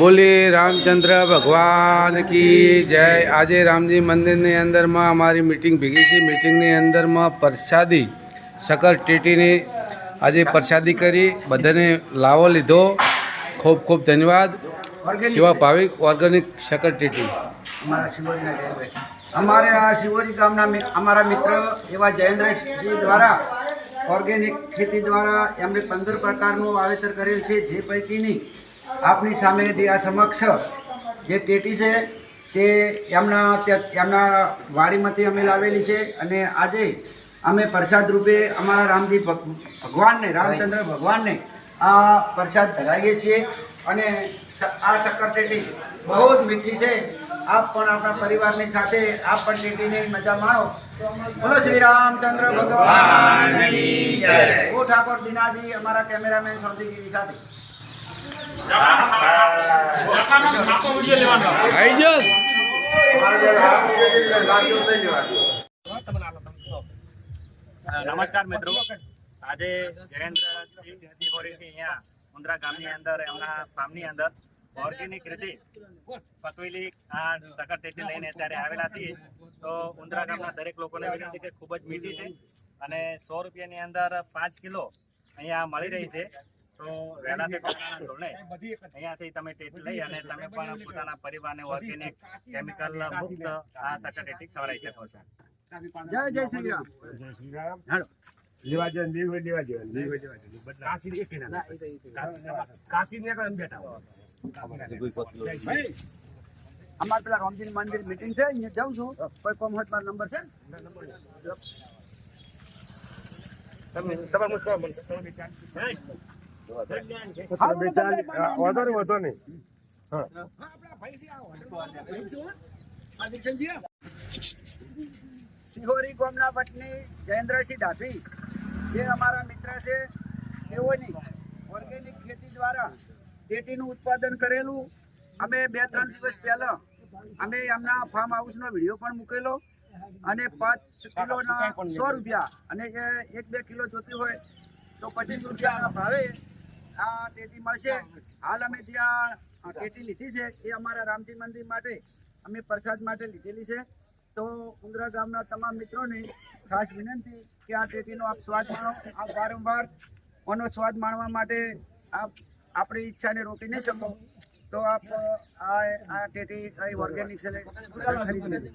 બોલી રામચંદ્ર ભગવાન કી જય. આજે રામજી મંદિરની અંદરમાં અમારી મિટિંગ ભેગી છે. મિટિંગની અંદરમાં પ્રસાદી શક્કર ટેટીની આજે પ્રસાદી કરી. બધાને લાવો લીધો. ખૂબ ખૂબ ધન્યવાદ. શિવા ભાવિક ઓર્ગેનિક સકર ટેટી. અમારે આ શિવોરી ગામના અમારા મિત્ર એવા જયેન્દ્રસિંહ દ્વારા ઓર્ગેનિક ખેતી દ્વારા એમણે પંદર પ્રકારનું વાવેતર કરેલ છે, જે પૈકીની આપની સામે જે આ સમક્ષ જે ટેટી છે, તે એમના એમના વાડીમાંથી અમે લાવેલી છે અને આજે અમે પ્રસાદ રૂપે અમારા રામજી ભગ- ભગવાનને, રામચંદ્ર ભગવાનને આ પ્રસાદ ધરાવીએ છીએ અને આ શક્કર ટેટી બહુ જ મીઠી છે. આપ પણ આપણા પરિવારની સાથે આપ પણ ટેટીની મજા માણો. બોલો શ્રી રામચંદ્ર ભગવાન ઓ ઠાકોર દિનાજી અમારા કેમેરામેન સોંતીગીરી સાથે નમસ્કાર મિત્રો. આજે જયેન્દ્રસિંહ અહીંયા મુન્દ્રા ગામની અંદર એમના ફાર્મની અંદર ઓર્ગેનિક રીતે પકવેલી આ સકર ટેટી લઈને અત્યારે આવેલા છીએ. તો ઉંદરા ગામના દરેક લોકોને વિનંતી કે ખૂબ જ મીઠી છે અને સો રૂપિયાની અંદર પાંચ કિલો અહીંયા મળી રહી છે. તો વહેલાથી પોતાના ધોરણે અહીંયાથી તમે ટેટી લઈ અને તમે પણ પોતાના પરિવારને ઓર્ગેનિક કેમિકલ મુક્ત આ સકર ટેટી ખવડાવી શકો છો. જય જય શ્રી રામ જય શ્રી રામ લેવા હોય લેવા જોઈએ લેવા જોઈએ કાશી એક ના કાશી ને કેમ બેઠા અમારે પેલા રામજી મંદિર મીટિંગ છે અહીંયા જાઉં છું. કોઈ કોમ હોય મારો નંબર છે? વધો નહીં. હા. સિહોરી કોમના પટની જયેન્દ્રસિંહ ડાભી જે અમારા મિત્ર છે તેઓની ઓર્ગેનિક ખેતી દ્વારા ટેટીનું ઉત્પાદન કરેલું. અમે બે ત્રણ દિવસ પહેલા અમે એમના ફાર્મ હાઉસનો વીડિયો પણ મૂકેલો અને પાંચ કિલોના સો રૂપિયા. અને એક બે કિલો જોતી હોય તો પચીસ રૂપિયાના ભાવે આ ટેટી મળશે. હાલ અમે જ્યાં ટેટી લીધી છે એ અમારા રામજી મંદિર માટે અમે પ્રસાદ માટે લીધેલી છે. તો ઉંદરા ગામના તમામ મિત્રોને ખાસ વિનંતી કે આ ટેટીનો આપ સ્વાદ માણો. આપ વારંવાર આનો સ્વાદ માણવા માટે આપ આપણી ઈચ્છાને રોકી નહીં શકો તો આપ આ આ ટેટી ઓર્ગેનિક છે ખરીદી લેજો.